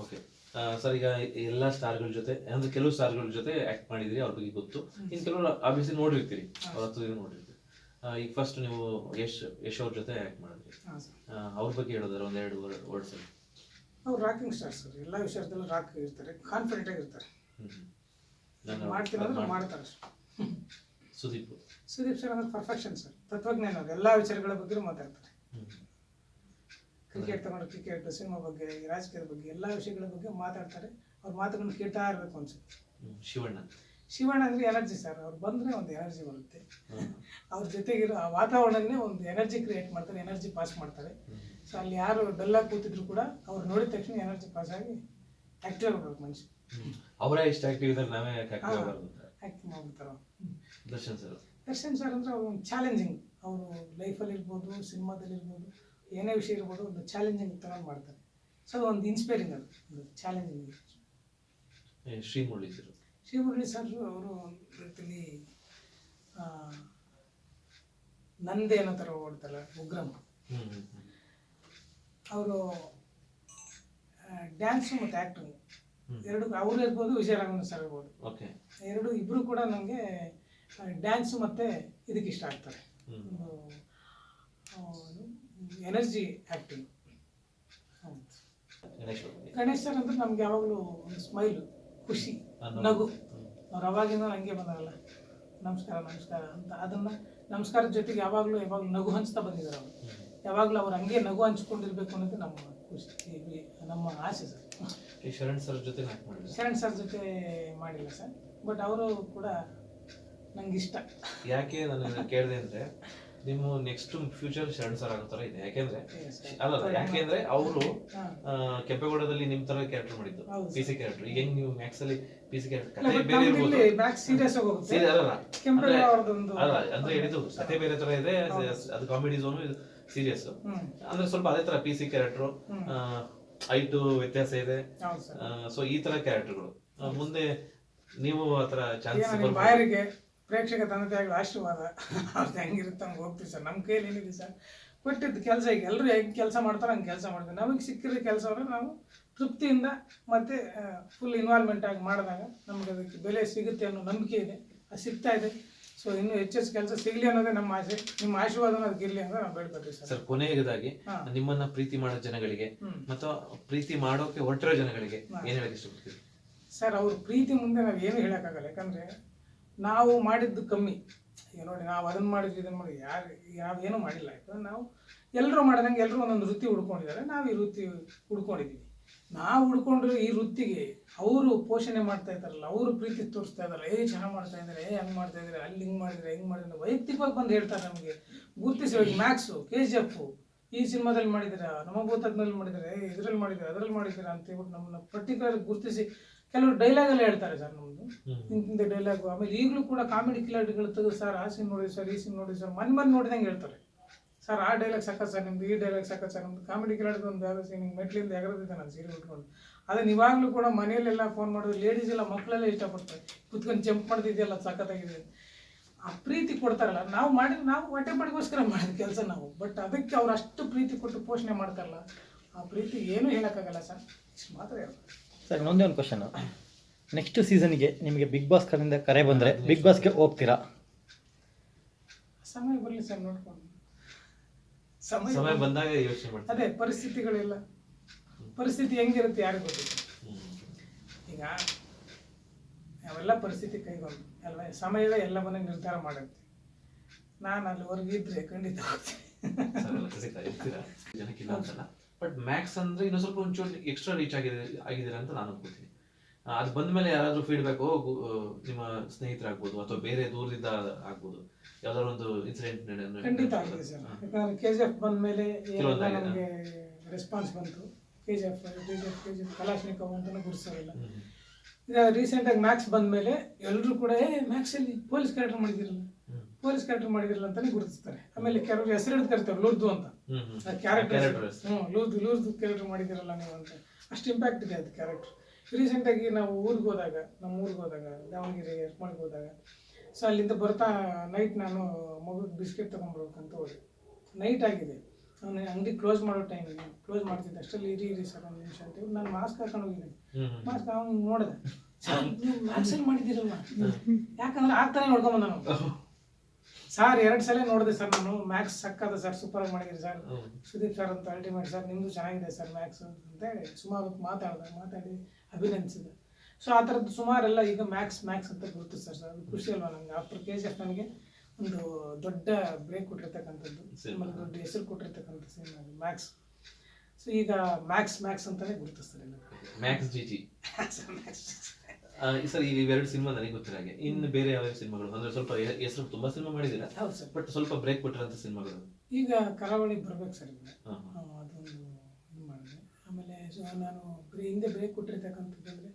Okay sir ಈಗ ಎಲ್ಲ ಸ್ಟಾರ್ಗಳ ಜೊತೆ ಅಂದ್ರೆ ಕೆಲವು ಸ್ಟಾರ್ಗಳ ಜೊತೆ ಆಕ್ಟ್ ಮಾಡಿದ್ರಿ ಅವ್ರ ಬಗ್ಗೆ ಗೊತ್ತು. ಇನ್ನು ಕೆಲವರು ಆಬ್ವಿಯಸ್ಲಿ ನೋಡಿರ್ತೀರಿ. ಅವ್ರ ಹತ್ರ ನೋಡಿರ್ತೀರಿ. ಈಗ ಫಸ್ಟ್ ನೀವು ಯಶ್ ಯಶ್ ಅವ್ರ ಜೊತೆ ಆಕ್ಟ್ ಮಾಡಿದ್ರಿ. ಅವ್ರ ಬಗ್ಗೆ ಹೇಳೋದಾರ ಒಂದೆರಡು ವರ್ಡ್ಸ್ ಅಲ್ಲಿ ಅವ್ರು ರಾಕಿಂಗ್ ಸ್ಟಾರ್ ಸರ್. ಎಲ್ಲ ವಿಷಯದಲ್ಲೂ ರಾಕ್ ಇರ್ತಾರೆ. ಕಾನ್ಫಿಡೆಂಟ್ ಆಗಿರ್ತಾರೆ ನಾನು ಮಾಡ್ತೀನಿ ಅಂದ್ರೆ ಮಾಡ್ತಾರೆ. ಸುದೀಪ್. ಸುದೀಪ್ ಸರ್ ಅಂದ್ರೆ ಪರ್ಫೆಕ್ಷನ್ ಸರ್. ತತ್ವಜ್ಞಾನ ಎಲ್ಲ ವಿಚಾರಗಳ ಬಗ್ಗೆ ಮಾತಾಡ್ತಾರೆ. ಕ್ರಿಕೆಟ್ ತಗೊಂಡು ಕ್ರಿಕೆಟ್ ಸಿನಿಮಾ ಬಗ್ಗೆ ರಾಜಕೀಯದ ಬಗ್ಗೆ ಎಲ್ಲ ವಿಷಯಗಳ ಬಗ್ಗೆ ಮಾತಾಡ್ತಾರೆ. ಅವ್ರ ಮಾತುಗಳನ್ನ ಕೇಳ್ತಾ ಇರಬೇಕು ಅನ್ಸುತ್ತೆ ಶಿವಣ್ಣ. ಶಿವಣ್ಣ ಅಂದ್ರೆ ಎನರ್ಜಿ ಸರ್ ಅವ್ರು ಬಂದ್ರೆ ಒಂದು ಎನರ್ಜಿ ಬರುತ್ತೆ. ಅವ್ರ ಜೊತೆಗಿರೋ ಆ ವಾತಾವರಣನೇ ಒಂದು ಎನರ್ಜಿ ಕ್ರಿಯೇಟ್ ಮಾಡ್ತಾರೆ ಎನರ್ಜಿ ಪಾಸ್ ಮಾಡ್ತಾರೆ. ಸೊ ಅಲ್ಲಿ ಯಾರು ಬೆಲ್ಲ ಕೂತಿದ್ರು ಕೂಡ ಅವ್ರು ನೋಡಿದ ತಕ್ಷಣ ಎನರ್ಜಿ ಪಾಸ್ ಆಗಿ ಆಕ್ಟಿವ್ ಆಗ್ಬೇಕು ಮನುಷ್ಯ. ಅವರೇ ಇಷ್ಟ ಆಕ್ಟಿವ್ ಇದ್ದಾರೆ ನಾವೇ. ಆಕ್ಟಿವ್ ಮಾಡ್ಬಿಡ್ತಾರೆ ದರ್ಶನ್ ಸರ್ ದರ್ಶನ್ ಸರ್ ಅಂದ್ರೆ ಅವ್ರು ಚಾಲೆಂಜಿಂಗ್ ಅವರು ಲೈಫಲ್ಲಿ ಇರ್ಬೋದು ಸಿನಿಮಾದಲ್ಲಿ ಇರ್ಬೋದು ಏನೇ ವಿಷಯ ಇರ್ಬೋದು ಒಂದು ಚಾಲೆಂಜಿಂಗ್ ತಗೊಂಡು ಮಾಡ್ತಾರೆ. ಸೊ ಒಂದು ಇನ್ಸ್ಪೈರಿಂಗ್ ಅದು ಒಂದು challenging Srimurali Srimurali sir Shivamurali sir ಅವರು ಒಂದು ನಂದೆ ಅನ್ನೋ ಥರ ಓಡ್ತಾರೆ ಉಗ್ರಮ್. ಅವರು ಡ್ಯಾನ್ಸು ಮತ್ತು ಆ್ಯಕ್ಟಿಂಗ್ ಎರಡು ಅವರು ಇರ್ಬೋದು ವಿಜಯರಾಘವನ್ ಸರ್ ಇರ್ಬೋದು. ಓಕೆ. ಎರಡು ಇಬ್ಬರು ಕೂಡ ನನಗೆ ಡ್ಯಾನ್ಸು ಮತ್ತು ಇದಕ್ಕೆ ಇಷ್ಟ ಆಗ್ತಾರೆ. ಎನರ್ಜಿ ಆಕ್ಟಿಂಗ್ ಗಣೇಶ್ ಸರ್ ಅಂದ್ರೆ ನಮ್ಗೆ ಯಾವಾಗಲೂ ಒಂದು ಸ್ಮೈಲು ಖುಷಿ ನಗು. ಅವ್ರು ಅವಾಗಿಂದ ಹಂಗೆ ಬಂದಾರಲ್ಲ. ನಮಸ್ಕಾರ ನಮಸ್ಕಾರ ಅಂತ. ಅದನ್ನ ನಮಸ್ಕಾರದ ಜೊತೆಗೆ ಯಾವಾಗಲೂ ಯಾವಾಗಲೂ ನಗು ಹಂಚ್ತಾ ಬಂದಿದ್ದಾರೆ ಅವರು. ಯಾವಾಗಲೂ ಅವ್ರು ಹಂಗೆ ನಗು ಹಂಚ್ಕೊಂಡಿರ್ಬೇಕು ಅನ್ನೋದು ನಮ್ಮ ಖುಷಿ ನಮ್ಮ ಆಸೆ ಸರ್. ಶರಣ್ ಸರ್ ಜೊತೆ ಶರಣ್ ಸರ್ ಜೊತೆ ಮಾಡಿಲ್ಲ ಸರ್. ಬಟ್ ಅವರು ಕೂಡ ನಂಗೆ ಇಷ್ಟ. ಯಾಕೆ? ನಾನು ಕೇಳಿದೆ ಅಂದ್ರೆ ನಿಮ್ಮ ನೆಕ್ಸ್ಟ್ ಫ್ಯೂಚರ್ ಶರಣ್ ಸರ್ ತರ ಇದೆ. ಯಾಕೆಂದ್ರೆ ಅಲ್ಲ ಯಾಕೆಂದ್ರೆ ಅವರು ಕೆಂಪೇಗೌಡದಲ್ಲಿ ನಿಮ್ ತರ ಕ್ಯಾರೆಕ್ಟರ್ ಮಾಡಿದ್ದು ಪಿ ಸಿ ಕ್ಯಾರೆಕ್ಟರ್ ಈಗ ಹೆಂಗ್ ನೀವು ಮ್ಯಾಕ್ಸ್ ಅಲ್ಲಿ ಪಿ ಸಿ ಕ್ಯಾರೆಕ್ಟರ್ ಕಥೆ ಬೇರೆ ಇರ್ಬೋದು. ಅಲ್ಲ ಅಂದ್ರೆ- ಅಲ್ಲ ಅಂದ್ರೆ ಹೇಳಿದ್ದು ಕಥೆ ಬೇರೆ ತರ ಇದೆ ಅದು ಕಾಮಿಡಿ ಝೋನು ಇದು ಸೀರಿಯಸ್ ಅಂದ್ರೆ ಸ್ವಲ್ಪ ಅದೇ ತರ ಪಿ ಸಿ ಕ್ಯಾರೆಕ್ಟರ್ ಐಟು ವ್ಯತ್ಯಾಸ ಇದೆ. ಸೊ ಈ ತರ ಕ್ಯಾರೆಕ್ಟರ್ಗಳು ಮುಂದೆ ನೀವು ಆ ತರ ಚಾನ್ಸ್ ಪ್ರೇಕ್ಷಕ ತಂದೆ ತಾಯಿಗಳ ಆಶೀರ್ವಾದ ಅವ್ರದ್ದು ಹೆಂಗಿರುತ್ತೆ ಹಂಗೆ ಹೋಗ್ತೀವಿ ಸರ್. ನಮ್ಮ ಕೈಯಲ್ಲಿ ಏನಿದೆ ಸರ್? ಕೊಟ್ಟಿದ್ದು ಕೆಲಸ ಈಗ ಎಲ್ಲರೂ ಹೆಂಗೆ ಕೆಲಸ ಮಾಡ್ತಾರೆ ಹಂಗೆ ಕೆಲಸ ಮಾಡ್ತೀವಿ. ನಮಗೆ ಸಿಕ್ಕಿರೋ ಅಂದರೆ ನಾವು ತೃಪ್ತಿಯಿಂದ ಮತ್ತು ಫುಲ್ ಇನ್ವಾಲ್ವ್ಮೆಂಟ್ ಆಗಿ ಮಾಡಿದಾಗ ನಮಗೆ ಅದಕ್ಕೆ ಬೆಲೆ ಸಿಗುತ್ತೆ ಅನ್ನೋ ನಂಬಿಕೆ ಇದೆ. ಅದು ಸಿಗ್ತಾ ಇದೆ. ಸೊ ಇನ್ನೂ ಹೆಚ್ಚು ಕೆಲಸ ಸಿಗಲಿ ಅನ್ನೋದೇ ನಮ್ಮ ಆಸೆ. ನಿಮ್ಮ ಆಶೀರ್ವಾದ ಅದಕ್ಕೆ ಇರಲಿ ಅಂತ ನಾವು ಬೇಡ್ಕೊತೀವಿ ಸರ್. ಸರ್ ಕೊನೆಯದಾಗಿ. ನಿಮ್ಮನ್ನ ಪ್ರೀತಿ ಮಾಡೋ ಜನಗಳಿಗೆ ಮತ್ತು ಪ್ರೀತಿ ಮಾಡೋಕೆ ಹೊರಟಿರೋ ಜನಗಳಿಗೆ ಏನು ಹೇಳಿ ಇಷ್ಟಪಡ್ತೀವಿ ಸರ್ ಅವ್ರ ಪ್ರೀತಿ ಮುಂದೆ ನಾವು ಏನು ಹೇಳೋಕ್ಕಾಗಲ್ಲ ಯಾಕಂದರೆ ನಾವು ಮಾಡಿದ್ದು ಕಮ್ಮಿ. ಈಗ ನೋಡಿ, ನಾವು ಅದನ್ನು ಮಾಡಿದ್ವಿ ಇದನ್ನು ಮಾಡಿ ಯಾರು ನಾವೇನು ಮಾಡಿಲ್ಲ. ಯಾಕಂದ್ರೆ ನಾವು ಎಲ್ಲರೂ ಮಾಡಿದಂಗೆ ಎಲ್ಲರೂ ಒಂದೊಂದು ವೃತ್ತಿ ಹುಡ್ಕೊಂಡಿದ್ದಾರೆ. ನಾವು ಈ ವೃತ್ತಿ ಹುಡ್ಕೊಂಡಿದ್ದೀವಿ ನಾವು ಹುಡ್ಕೊಂಡ್ರೆ ಈ ವೃತ್ತಿಗೆ ಅವರು ಪೋಷಣೆ ಮಾಡ್ತಾ ಇದ್ದಾರಲ್ಲ, ಅವರು ಪ್ರೀತಿ ತೋರಿಸ್ತಾ ಇದ್ದಾರೆ ಏ, ಚೆನ್ನಾಗಿ ಮಾಡ್ತಾ ಇದ್ದಾರೆ, ಏ, ಹಂಗೆ ಮಾಡ್ತಾ ಇದ್ದಾರೆ, ಅಲ್ಲಿ ಹಿಂಗೆ ಮಾಡಿದ್ರೆ, ಹೆಂಗೆ ಮಾಡಿದ್ರೆ ವೈಯಕ್ತಿಕವಾಗಿ ಬಂದು ಹೇಳ್ತಾರೆ ನಮಗೆ. ಗುರುತಿಸಿ ಹೋಗಿ ಮ್ಯಾಕ್ಸು ಕೆ ಜಿ ಎಫು ಈ ಸಿನಿಮಾದಲ್ಲಿ ಮಾಡಿದ್ದೀರಾ? ನಮ್ಮ ಭೂತಜ್ಞದಲ್ಲಿ ಮಾಡಿದ್ದಾರೆ? ಇದರಲ್ಲಿ ಮಾಡಿದ್ದೀರಾ? ಅದರಲ್ಲಿ ಮಾಡಿದ್ದೀರಾ? ಅಂತ ಹೇಳ್ಬಿಟ್ಟು ನಮ್ಮನ್ನ ಪರ್ಟಿಕ್ಯುಲರ್ ಗುರುತಿಸಿ ಕೆಲವರು ಡೈಲಾಗ್ ಎಲ್ಲ ಹೇಳ್ತಾರೆ ಸರ್ ನಮ್ಮದು ಇಂತಿಂತ ಡೈಲಾಗು ಆಮೇಲೆ ಈಗಲೂ ಕೂಡ ಕಾಮಿಡಿ ಕಿಲಾಡಿಗಳು ತೆಗೆದು ಸರ್ ಆ ಸೀನ್ ನೋಡಿ ಸರ್ ಈ ಸೀನ್ ನೋಡಿ ಸರ್ ಮನ್ ಮನ್ ನೋಡಿದಂಗೆ ಹೇಳ್ತಾರೆ. ಸರ್ ಆ ಡೈಲಾಗ್ ಸಕ್ಕ ಸರ್ ನಿಮ್ದು ಈ ಡೈಲಾಗ್ ಸಕ್ಕ ಸರ್ ನಮ್ದು. ಕಾಮಿಡಿ ಕಿಲಾಡಿದ ಒಂದು ಯಾವುದೋ ಸೀನ್ ಹಿಂಗೆ ಮೆಟ್ಲಿಂದ ಎಗರದಿದ್ದೆ ನಾನು ಸೀರೆ ಉಟ್ಕೊಂಡು. ಅದನ್ನ ಇವಾಗಲೂ ಕೂಡ ಮನೆಯಲ್ಲೆಲ್ಲ ಫೋನ್ ಮಾಡಿದ್ರು ಲೇಡೀಸ್ ಎಲ್ಲ ಮಕ್ಕಳೆಲ್ಲ ಇಷ್ಟಪಡ್ತಾರೆ. ಕುತ್ಕೊಂಡು ಜಂಪ್ ಮಾಡ್ದಿದೆಯಲ್ಲ ಸಖತ್ತಾಗಿದೆ ಆ ಪ್ರೀತಿ ಕೊಡ್ತಾರಲ್ಲ ನಾವು ಮಾಡಿದ್ರೆ ನಾವು ಹೊಟ್ಟೆಪಾಡಿಗೋಸ್ಕರ ಮಾಡಿದ ಕೆಲಸ ನಾವು. ಬಟ್ ಅದಕ್ಕೆ ಅವ್ರು ಅಷ್ಟು ಪ್ರೀತಿ ಕೊಟ್ಟು ಪೋಷಣೆ ಮಾಡ್ತಾರಲ್ಲ ಆ ಪ್ರೀತಿ ಏನೂ ಹೇಳೋಕ್ಕಾಗಲ್ಲ ಸರ್. ಇಷ್ಟು ಮಾತ್ರ ಹೇಳ್ತಾರೆ. ಸರ್ ಇನ್ನೊಂದೇ ಒಂದು ಕ್ವಶನ್ ನೆಕ್ಸ್ಟ್ ಸೀಸನ್ಗೆ ನಿಮಗೆ ಬಿಗ್ ಬಾಸ್ ಕಡೆಯಿಂದ ಕರೆ ಬಂದರೆ ಬಿಗ್ ಬಾಸ್ಗೆ ಹೋಗ್ತೀರಾ? ಸಮಯ ಬರಲಿ ಸರ್ ನೋಡ್ಕೊಂಡು. ಸಮಯ ಸಮಯ ಬಂದಾಗ ಯೋಚನೆ ಮಾಡ್ತೀನಿ. ಅದೇ ಪರಿಸ್ಥಿತಿಗಳೆಲ್ಲ. ಪರಿಸ್ಥಿತಿ ಹೆಂಗಿರುತ್ತೆ ಯಾರಿಗೂ ಗೊತ್ತಿಲ್ಲ ಈಗ ಅವೆಲ್ಲ ಪರಿಸ್ಥಿತಿ ಕೈಗೊಂಡು ಅಲ್ವಾ? ಸಮಯವೇ ಎಲ್ಲವನ್ನ ನಿರ್ಧಾರ ಮಾಡುತ್ತೆ. ನಾನು ಅಲ್ಲಿವರೆಗೂ ಇದ್ರೆ ಖಂಡಿತ ಹೋಗ್ತೀನಿ. ಸರ್, ಎಲ್ಲ ಖಚಿತ ಇರ್ತೀರಾ? ಜನಕ್ಕಿಲ್ಲ ಅಂತಲ್ಲ? ಬಟ್ ಮ್ಯಾಕ್ಸ್ ಅಂದ್ರೆ ಇನ್ನೊಂದು ಸ್ವಲ್ಪ ಒಂಚೂರು ಎಕ್ಸ್ಟ್ರಾ ರೀಚ್ ಆಗಿದೆ ಆಗಿದ್ದೀರಾ ಅಂತ ನಾನು ಅನ್ಕೋತೀನಿ ಅದು ಬಂದ ಮೇಲೆ ಯಾರಾದರೂ ಫೀಡ್ಬ್ಯಾಕ್ ನಿಮ್ಮ ಸ್ನೇಹಿತರಾಗ್ಬೋದು ಅಥವಾ ಬೇರೆ ದೂರದಿಂದ ಆಗ್ಬೋದು. ಯಾವ್ದಾದ್ರು ಒಂದು ಇನ್ಸಿಡೆಂಟ್ ಖಂಡಿತ ಆಗಿದೆ ಸರ್. ಕೆ ಜಿ ಎಫ್ ಬಂದ ಮೇಲೆ ಆಗಿದೆ. ರೆಸ್ಪಾನ್ಸ್ ಬಂತು. K G F K G F K G F Kalashnikov ಅಂತಲೂ ಗುರುತಿಸೋರಿಲ್ಲ ಈಗ ರೀಸೆಂಟಾಗಿ ಮ್ಯಾಕ್ಸ್ ಬಂದ ಮೇಲೆ ಎಲ್ಲರೂ ಕೂಡ ಮ್ಯಾಕ್ಸಲ್ಲಿ ಪೊಲೀಸ್ ಕ್ಯಾರೆಕ್ಟರ್ ಮಾಡಿದಿರಲ್ಲ ಪೊಲೀಸ್ ಕ್ಯಾರೆಕ್ಟರ್ ಮಾಡಿದಿರಲ್ಲ ಅಂತಾನೆ ಗುರುತಿಸ್ತಾರೆ. ಆಮೇಲೆ ಕೆಲವರು ಹೆಸರು ಹಿಡಿದು ಕರಿತಾರೆ ಲೂರ್ದು ಅಂತ. ಕ್ಯಾರೆಕ್ಟರ್ ಹ್ಞೂ ಲೂರ್ದು ಲೂರ್ದು ಕ್ಯಾರೆಕ್ಟರ್ ಮಾಡಿದಿರಲ್ಲ ನೀವು ಅಂತ. ಅಷ್ಟು ಇಂಪ್ಯಾಕ್ಟ್ ಇದೆ ಅದು ಕ್ಯಾರೆಕ್ಟರ್ ರೀಸೆಂಟಾಗಿ ನಾವು ಊರಿಗೆ ಹೋದಾಗ ನಮ್ಮ ಊರಿಗೆ ಹೋದಾಗ ದಾವಣಗೆರೆ ಎರ್ಮಾಳಿಗೆ ಹೋದಾಗ ಸೊ ಅಲ್ಲಿಂದ ಬರ್ತಾ ನೈಟ್ ನಾನು ಮಗುಗೆ ಬಿಸ್ಕೆಟ್ ತೊಗೊಂಡ್ಬರ್ಬೇಕಂತ ಹೋದೆ. ನೈಟ್ ಆಗಿದೆ. ನಾನು ಅಂಗಡಿ ಕ್ಲೋಸ್ ಮಾಡೋ ಟೈಮ್ ಕ್ಲೋಸ್ ಮಾಡ್ತಿದ್ದೆ. ಅಷ್ಟರಲ್ಲಿ ಇರಿ ಇರಿ ಸರ್ ಒಂದು ನಿಮಿಷ ಅಂತ ನಾನು ಮಾಸ್ಕ್ ಹಾಕೊಂಡು ಹೋಗಿದ್ದೀನಿ ಮಾಸ್ಕ್ ಅವ್ನು ನೋಡಿದೆ. ಸರ್ ನೀವು ಮಾಡಿದ್ದೀರಲ್ವ? ಯಾಕಂದ್ರೆ ಆಗ್ತಾನೆ ನೋಡ್ಕೊಂಬಂದ ನಾವು ಸರ್ ಎರಡು ಸಲ ನೋಡಿದೆ ಸರ್ ನಾನು. ಮ್ಯಾಕ್ಸ್ ಸಕ್ಕದ ಸರ್ ಸೂಪರ್ ಆಗಿ ಮಾಡಿದ್ದೀರಿ ಸರ್. ಸುದೀಪ್ ಸರ್ ಅಂತ ಅಲ್ಟಿಮೇಟ್ ಸರ್ ನಿಮ್ಮದು ಚೆನ್ನಾಗಿದೆ ಸರ್ ಮ್ಯಾಕ್ಸ್ ಅಂತೇಳಿ ಸುಮಾರು ಮಾತಾಡಿದೆ ಮಾತಾಡಿ ಅಭಿನಂದಿಸಿದೆ. ಸೊ ಆ ಥರದ್ದು ಸುಮಾರೆಲ್ಲ ಈಗ ಮ್ಯಾಕ್ಸ್ ಮ್ಯಾಕ್ಸ್ ಅಂತ ಗುರುತಿಸ್ತಾರೆ ಸರ್ ಅದು ಖುಷಿ ಅಲ್ವಾ ನನಗೆ ಆಫ್ಟರ್ ಕೆ ಜಿ ಎಫ್ ನನಗೆ ಒಂದು ದೊಡ್ಡ ಬ್ರೇಕ್ ಕೊಟ್ಟಿರ್ತಕ್ಕಂಥದ್ದು. ಸಿನಿಮಾ. ಆಮೇಲೆ ದೊಡ್ಡ ಹೆಸರು ಕೊಟ್ಟಿರ್ತಕ್ಕಂಥ ಸಿನಿಮಾ ಮ್ಯಾಕ್ಸ್ ಸೊ ಈಗ ಮ್ಯಾಕ್ಸ್ ಮ್ಯಾಕ್ಸ್ ಅಂತಲೇ ಗುರುತಿಸ್ತಾರೆ Max G G Max sir ಈಗ ಇವೆರಡು ಸಿನಿಮಾ ನನಗೆ ಗೊತ್ತಿರ ಹಾಗೆ. ಇನ್ನು ಬೇರೆ ಯಾವ ಸಿನಿಮಾಗಳು? ಅಂದ್ರೆ ಸ್ವಲ್ಪ ಹೆಸರು ತುಂಬಾ ಸಿನಿಮಾ ಮಾಡಿದ್ದೀರಾ? ಹೌದು ಸರ್ ಬಟ್ ಸ್ವಲ್ಪ ಬ್ರೇಕ್ ಕೊಟ್ಟಿರೋಂಥ ಸಿನಿಮಾಗಳು? ಈಗ ಕರಾವಳಿ ಬರ್ಬೇಕು ಸರ್ ಈಗ. ಅದೊಂದು ಇದು ಮಾಡಿದೆ. ಆಮೇಲೆ ನಾನು ಹಿಂದೆ ಬ್ರೇಕ್ ಕೊಟ್ಟಿರ್ತಕ್ಕಂಥದ್ದಂದ್ರೆ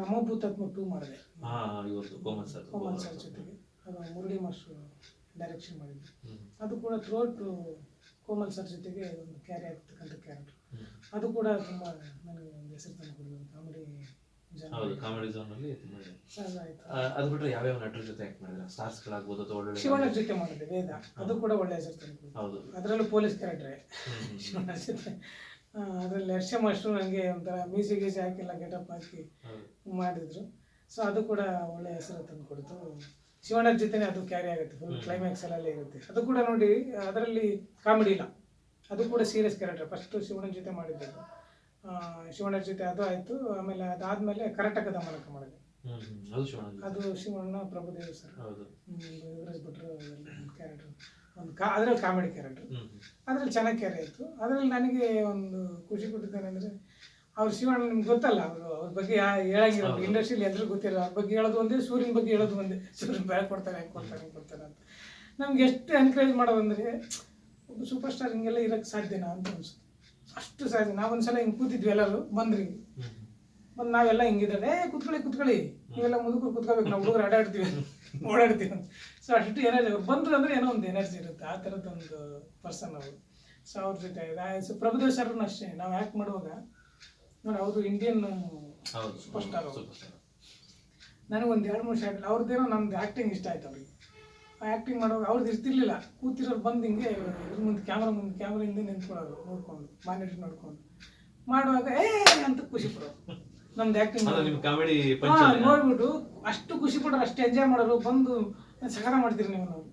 ನಮ್ಮ ಭೂತಾತ್ಮ ಟೂ ಮಾಡಿದೆ. ಇವ್ರದ್ದು ಕೋಮಲ್ ಸರ್. ಕೋಮಲ್ ಸರ್ ಜೊತೆಗೆ. ಅದು ಮುರಳಿ ಮಾಸ್ಟರ್ ಡೈರೆಕ್ಷನ್ ಮಾಡಿದ್ದೆ. ಅದು ಕೂಡ ಥ್ರೋಟ್ ಕೋಮಲ್ ಸರ್ ಜೊತೆಗೆ ಒಂದು ಕ್ಯಾರಿ ಆಗ್ತಕ್ಕಂಥ ಕ್ಯಾರೆಕ್ಟರ್ ಅದು ಕೂಡ ತುಂಬ ನನಗೆ ಒಂದು ಹೆಸರು ತಂದು ಕೊಡುವಂಥ ಕಾಮಿಡಿ ಹೌದು ಕಾಮಿಡಿ ಝೋನ್ ಅಲ್ಲಿ ತುಂಬಾ ಅದು ಬಿಟ್ಟರೆ ಯಾವ್ಯಾವ ನಟರ ಜೊತೆ ಆಕ್ಟ್ ಮಾಡಿದ್ರೆ? ಸ್ಟಾರ್ಸ್ ಗಳಾಗ್ಬೋದು ಅಥವಾ ಒಳ್ಳೆ ಶಿವಣ್ಣ ಜೊತೆ ಮಾಡಿದೆ ವೇದ. ಅದು ಕೂಡ ಒಳ್ಳೆ ಹೆಸರು ತಂದು ಹೌದು. ಅದರಲ್ಲೂ ಪೊಲೀಸ್ ಕ್ಯಾರೆಕ್ಟ್ರೆ. ಶಿವಣ್ಣ ಜೊತೆ. ಅದರಲ್ಲಿ ಹರ್ಷ ಮಾಸ್ಟ್ರು ನನಗೆ ಒಂಥರ ಮ್ಯೂಸಿಕ್ ಗೀಸಿ ಹಾಕಿಲ್ಲ ಗೆಟಪ್ ಹಾಕಿ ಮಾಡಿದ್ರು. ಸೊ ಅದು ಕೂಡ ಒಳ್ಳೆ ಹೆಸರು ತಂದು ಕೊಡ್ತು. ಶಿವಣ್ಣ ಜೊತೆನೆ ಅದು ಕ್ಯಾರಿ ಆಗುತ್ತೆ ಫುಲ್. ಕ್ಲೈಮ್ಯಾಕ್ಸ್ ಅಲ್ಲೇ ಇರುತ್ತೆ. ಅದು ಕೂಡ ನೋಡಿ ಅದರಲ್ಲಿ ಕಾಮಿಡಿ ಇಲ್ಲ. ಅದು ಕೂಡ ಸೀರಿಯಸ್ ಕ್ಯಾರೆಕ್ಟರ್ ಫಸ್ಟ್ ಶಿವಣ್ಣನ ಜೊತೆ ಮಾಡಿದ್ದು. ಶಿವಣ್ಣರ ಜೊತೆ ಅದು ಆಯಿತು. ಆಮೇಲೆ ಅದಾದ್ಮೇಲೆ ಕರ್ನಾಟಕದ ಮೂಲಕ ಮಾಡಿದೆ. ಅದು ಶಿವಣ್ಣ ಪ್ರಭುದೇವ ಶಿವಣ್ಣ ಸರ್. ಯುವರಾಜ್ ಭಟ್ರು ಕ್ಯಾರೆಕ್ಟರ್ ಒಂದು ಕಾ ಅದ್ರಲ್ಲಿ ಕಾಮಿಡಿ ಕ್ಯಾರೆಕ್ಟರ್ ಅದರಲ್ಲಿ ಚೆನ್ನಾಗಿ ಕ್ಯಾರೆ ಆಯಿತು. ಅದರಲ್ಲಿ ನನಗೆ ಒಂದು ಖುಷಿ ಕೊಟ್ಟಿದ್ದೇನೆಂದರೆ ಅವ್ರು ಶಿವಣ್ಣ ನಿಮ್ಗೆ ಗೊತ್ತಲ್ಲ ಅವರು ಅವ್ರ ಬಗ್ಗೆ ಹೇಳಂಗಿಲ್ಲ. ಎಲ್ಲರಿಗೂ ಇಂಡಸ್ಟ್ರಿಯಲ್ಲಿ ಎಲ್ರಿಗೂ ಗೊತ್ತಿಲ್ಲ ಅವ್ರ ಬಗ್ಗೆ ಹೇಳೋದು ಒಂದೇ ಸೂರ್ಯನ ಬಗ್ಗೆ ಹೇಳೋದು ಒಂದೇ. ಸೂರ್ಯನ ಬೆಳೆ ಕೊಡ್ತಾರೆ ಹೆಂಗೆ ಕೊಡ್ತಾರೆ ಹೆಂಗೆ ಕೊಡ್ತಾರೆ ಅಂತ. ನಮ್ಗೆ ಎಷ್ಟು ಎನ್ಕರೇಜ್ ಮಾಡೋದಂದ್ರೆ ಒಬ್ಬ ಸೂಪರ್ ಸ್ಟಾರ್ ಹಿಂಗೆಲ್ಲ ಇರೋಕ್ಕೆ ಸಾಧ್ಯನಾ? ಅಂತ ಅನ್ಸುತ್ತೆ. ಅಷ್ಟು ಸಹಜ ನಾವೊಂದ್ಸಲ ಹಿಂಗೆ ಕೂತಿದ್ವಿ ಎಲ್ಲರೂ ಬಂದ್ರಿ. ಬಂದು ನಾವೆಲ್ಲ ಹಿಂಗಿದ್ರೆ ಏ ಕುತ್ಕೊಳ್ಳಿ ಕುತ್ಕೊಳ್ಳಿ. ನೀವೆಲ್ಲ ಮುದುಕರು ಕುತ್ಕೋಬೇಕು. ನಾವು ಹುಡುಗರು ಆಡಾಡ್ತೀವಿ ಓಡಾಡ್ತೀವಿ. ಸೊ ಅಷ್ಟು ಎನರ್ಜಿ ಅವ್ರು ಬಂದ್ರು ಅಂದ್ರೆ ಏನೋ ಒಂದು ಎನರ್ಜಿ ಇರುತ್ತೆ. ಆ ಥರದ್ದೊಂದು ಪರ್ಸನ್ ಅವರು. ಸೊ ಅವ್ರ ಜೊತೆ ಸೊ ಪ್ರಭುದೇವ್ ಸರ್ನು ಅಷ್ಟೇ. ನಾವು ಆ್ಯಕ್ಟ್ ಮಾಡುವಾಗ ನೋಡಿ ಅವರು ಇಂಡಿಯನ್ ಸೂಪರ್ ಸ್ಟಾರ್ ಅವರು. ಸೂಪರ್ ನನಗೆ ಒಂದು ಎರಡು ಮೂರು ಶಾಟ್ ಅವ್ರದ್ದೇನೋ ನಮ್ದು ಆ್ಯಕ್ಟಿಂಗ್ ಇಷ್ಟ ಆಯ್ತು ಅವ್ರಿಗೆ. ಆ್ಯಕ್ಟಿಂಗ್ ಮಾಡುವಾಗ ಅವ್ರದ್ದು ಇರ್ತಿರ್ಲಿಲ್ಲ ಕೂತಿರೋರು ಬಂದು ಹಿಂಗೆ ಇದ್ರ ಮುಂದೆ ಕ್ಯಾಮ್ರಾ ಮುಂದೆ ಕ್ಯಾಮ್ರಾ ಹಿಂದೆ ನಿಂತ್ಕೊಳ್ಳೋರು ನೋಡ್ಕೊಂಡು ಮಾನಿಟರ್ ನೋಡ್ಕೊಂಡು. ಮಾಡುವಾಗ ಏ ಅಂತ ಖುಷಿ ಪಡೋರು ನಮ್ದು ಆ್ಯಕ್ಟಿಂಗ್ ಕಾಮಿಡಿ ನೋಡ್ಬಿಟ್ಟು ಅಷ್ಟು ಖುಷಿ ಪಡೋರು ಅಷ್ಟು ಎಂಜಾಯ್ ಮಾಡೋರು ಬಂದು ಸಹಕಾರ ಮಾಡ್ತೀರಿ ನೀವು ನಾವು.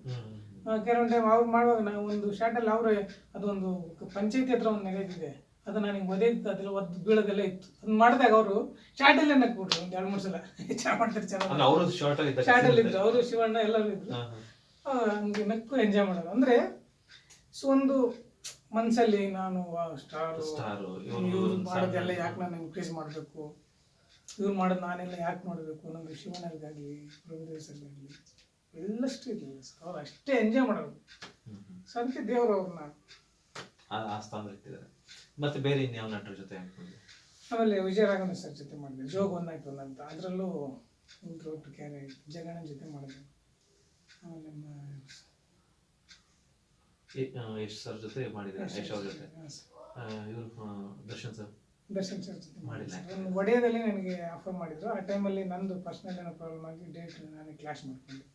ಕೆಲವೊಂದು ಟೈಮ್ ಅವ್ರು ಮಾಡುವಾಗ ನಾವು ಒಂದು ಶಾರ್ಟಲ್ಲಿ ಅವರು ಅದೊಂದು ಪಂಚಾಯತಿ ಹತ್ರ ಒಂದು ನಡೆಯುತ್ತಿದೆ ಅದು ನನಗೆ ಒದೆದ್ದು ಅದೆಲ್ಲ ಒದ್ದು ಬೀಳೋದೆಲ್ಲ ಇತ್ತು. ಅದನ್ನ ಮಾಡಿದಾಗ ಅವರು ಶಾರ್ಟಲ್ಲೇ ನಕ್ಬಿಟ್ರು ಒಂದು ಎರಡು ಮೂರು ಸಲ. ಚೆನ್ನಾಗಿ ಮಾಡ್ತಾರೆ ಚೆನ್ನಾಗಿ ಶಾರ್ಟಲ್ಲಿ ಇದ್ರು ಅವರು ಶಿವಣ್ಣ ಎಲ್ಲರೂ ಇದ್ರು. ಹಂಗೆ ನಕ್ಕು ಎಂಜಾಯ್ ಮಾಡೋದು. ಅಂದ್ರೆ ಸೊ ಒಂದು ಮನ್ಸಲ್ಲಿ ನಾನು ಸ್ಟಾರ್. ಸ್ಟಾರ್ ಇವ್ರು ಮಾಡೋದೆಲ್ಲ ಯಾಕೆ ನಾನು ಇನ್ಕ್ರೀಸ್ ಮಾಡಬೇಕು? ಇವ್ರು ಮಾಡೋದು ನಾನೆಲ್ಲ ಯಾಕೆ ಮಾಡಬೇಕು ನಮ್ಗೆ ಶಿವಣ್ಣರಿಗಾಗಲಿ ಪ್ರಭುದೇವ್ ಸರ್ಗಾಗಲಿ ಎಲ್ಲಷ್ಟು ಇದೆ. ಸರ್ ಅವ್ರು ಅಷ್ಟೇ ಎಂಜಾಯ್ ಮಾಡೋದು ಸೊ ಅದಕ್ಕೆ ದೇವರು ಅವ್ರನ್ನ. ಆ ಸ್ಥಾನದಲ್ಲಿ ಇಟ್ಟಿದ್ದಾರೆ. ಮತ್ತೆ ಬೇರೆ ಇನ್ಯಾವ ನಟರ ಜೊತೆ ಆಮೇಲೆ ವಿಜಯರಾಘವೇಂದ್ರ ಸರ್ ಜೊತೆ ಮಾಡಿದೆ. ಜೋಗ್ ಒನ್ ನೈಟ್ ಒನ್ ಅಂತ. ಅದರಲ್ಲೂ ಇಂಟ್ರೋಟ್ ಕ್ಯಾರೆ ಜಗಣ್ಣನ ಜೊತೆ ಮಾಡಿದೆ. ಯಶ್ ಸರ್ ಜೊತೆ ಮಾಡಿದ್ರೆ ಯಶ್ ಅವ್ರ ಜೊತೆ. ಇವರು ದರ್ಶನ್ ಸರ್. ದರ್ಶನ್ ಸರ್ ಜೊತೆ ಮಾಡಿಲ್ಲ. ಒಡೆಯದಲ್ಲಿ ನನಗೆ ಆಫರ್ ಮಾಡಿದ್ರು. ಆ ಟೈಮಲ್ಲಿ ನಂದು ಪರ್ಸನಲ್ ಏನೋ ಪ್ರಾಬ್ಲಮ್ ಆಗಿ ಡೇಟ್ ನಾನು ಕ್ಲಾಶ್ ಮಾಡ್ಕೊಂಡೆ.